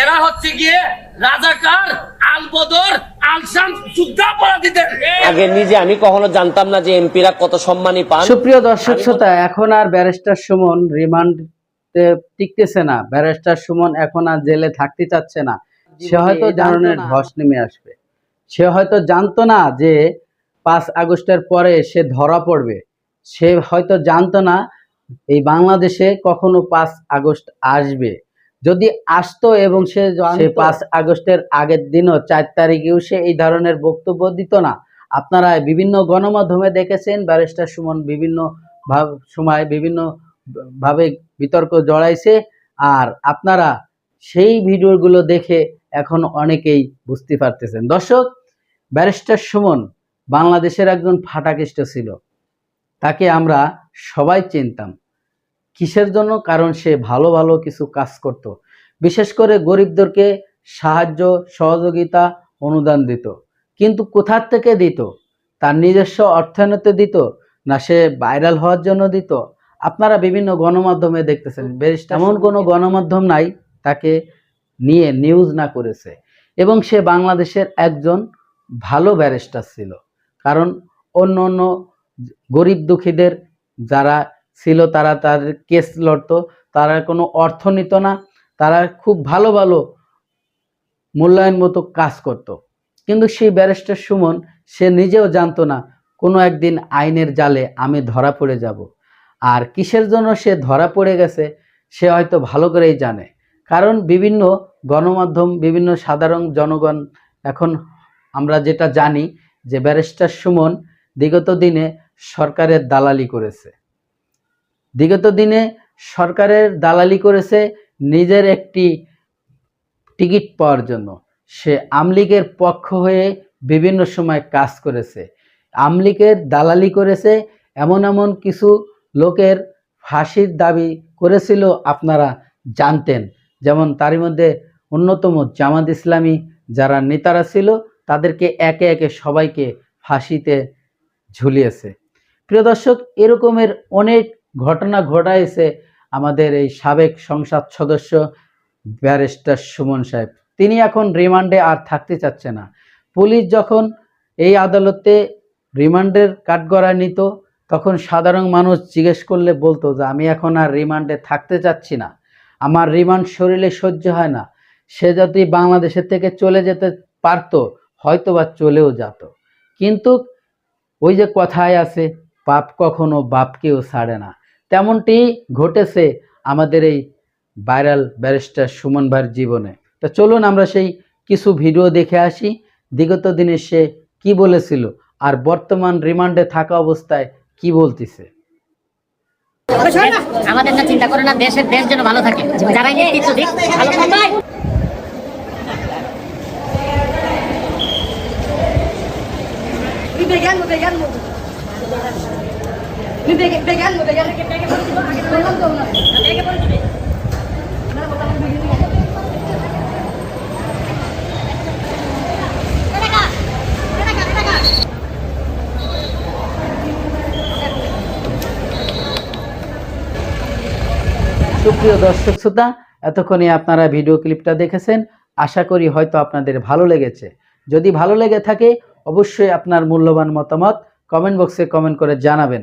এরা হচ্ছে গিয়ে রাজাকার আল বদর আলসাম যুদ্ধাপরাধীদের আগে নিজে আমি কখনো জানতাম না যে এমপিরা কত সম্মানী পান। সুপ্রিয় দর্শক শ্রোতা এখন আর ব্যারিস্টার সুমন রিমান্ড টিকতেছে না। ব্যারিস্টার সুমন এখন আর জেলে থাকতে চাচ্ছে না। সে হয়তো জাননের ধস নেমে আসবে সে হয়তো জানতো না যে পাঁচ আগস্টের পরে সে ধরা পড়বে। সে হয়তো জানতো না এই বাংলাদেশে কখনো পাঁচ আগস্ট আসবে। যদি আসতো এবং সে পাঁচ আগস্টের আগের দিনও চার তারিখেও সে এই ধরনের বক্তব্য দিত না। আপনারা বিভিন্ন গণমাধ্যমে দেখেছেন ব্যারিস্টার সুমন বিভিন্ন ভাব- সময় বিভিন্ন ভাবে বিতর্ক জড়াইছে। আর আপনারা সেই ভিডিওগুলো দেখে এখন অনেকেই বুঝতে পারতেছেন। দর্শক ব্যারিস্টার সুমন বাংলাদেশের একজন ফাটাকিষ্ট ছিল। তাকে আমরা সবাই চিনতাম। কিসের জন্য? কারণ সে ভালো ভালো কিছু কাজ করত। বিশেষ করে গরিবদেরকে সাহায্য সহযোগিতা অনুদান দিত। কিন্তু কোথার থেকে দিত? তার নিজস্ব অর্থায়নতে দিত না সে ভাইরাল হওয়ার জন্য দিত। আপনারা বিভিন্ন গণমাধ্যমে দেখতেছেন বেশ এমন কোনো গণমাধ্যম নাই তাকে নিয়ে নিউজ না করেছে। এবং সে বাংলাদেশের একজন ভালো ব্যারিস্টার ছিল। কারণ অন্য অন্য গরিব দুঃখীদের যারা ছিল, তারা তার কেস লড়তো। তারা কোনো অর্থ নিত না। তারা খুব ভালো ভালো মূল্যায়ন মতো কাজ করত। কিন্তু সেই ব্যারিস্টার সুমন, সে নিজেও জানতো না, কোনো একদিন আইনের জালে আমি ধরা পড়ে যাব। আর কিসের জন্য সে ধরা পড়ে গেছে, সে হয়তো ভালো করেই জানে। কারণ বিভিন্ন গণমাধ্যম, বিভিন্ন সাধারণ জনগণ, এখন আমরা যেটা জানি যে ব্যারিস্টার সুমন বিগত দিনে সরকারের দালালি করেছে। বিগত দিনে সরকারের দালালি করেছে নিজের একটি টিকিট পাওয়ার জন্য। সে আমলিগের পক্ষ হয়ে বিভিন্ন সময় কাজ করেছে। আমলিগের দালালি করেছে এমন এমন কিছু লোকের ফাঁসির দাবি করেছিল আপনারা জানতেন। যেমন তারই মধ্যে অন্যতম জামাত ইসলামী যারা নেতারা ছিল, তাদেরকে একে একে সবাইকে ফাঁসিতে ঝুলিয়েছে। প্রিয় দর্শক, এরকমের অনেক ঘটনা ঘটাইছে আমাদের এই সাবেক সংসদ সদস্য ব্যারিস্টার সুমন সাহেব। তিনি এখন রিমান্ডে আর থাকতে চাচ্ছে না। পুলিশ যখন এই আদালতে রিমান্ডের কাঠগড়ায় নিত, তখন সাধারণ মানুষ জিজ্ঞেস করলে বলতো যে, আমি এখন আর রিমান্ডে থাকতে চাচ্ছি না। আমার রিমান্ড শরীরে সহ্য হয় না। সে যদি বাংলাদেশের থেকে চলে যেতে পারতো হয়তো বা চলেও যেত। কিন্তু ওই যে কথায় আছে, পাপ কখনো বাপকেও ছাড়ে না। তেমনটি ঘটেছে আমাদের এই ভাইরাল ব্যারিস্টার সুমন ভাইয়ের জীবনে। তো চলুন আমরা সেই কিছু ভিডিও দেখে আসি বিগত দিনে সে কি বলেছিল আর বর্তমান রিমান্ডে থাকা অবস্থায় কি বলতেছে। আমাদের না চিন্তা করে না দেশের দেশ যেন ভালো থাকে। যারা নেতৃত্ব দিক ভালো una. সুপ্রিয় দর্শক শ্রোতা, এতক্ষণে আপনারা ভিডিও ক্লিপটা দেখেছেন। আশা করি হয়তো আপনাদের ভালো লেগেছে। যদি ভালো লেগে থাকে, অবশ্যই আপনার মূল্যবান মতামত কমেন্ট বক্সে কমেন্ট করে জানাবেন।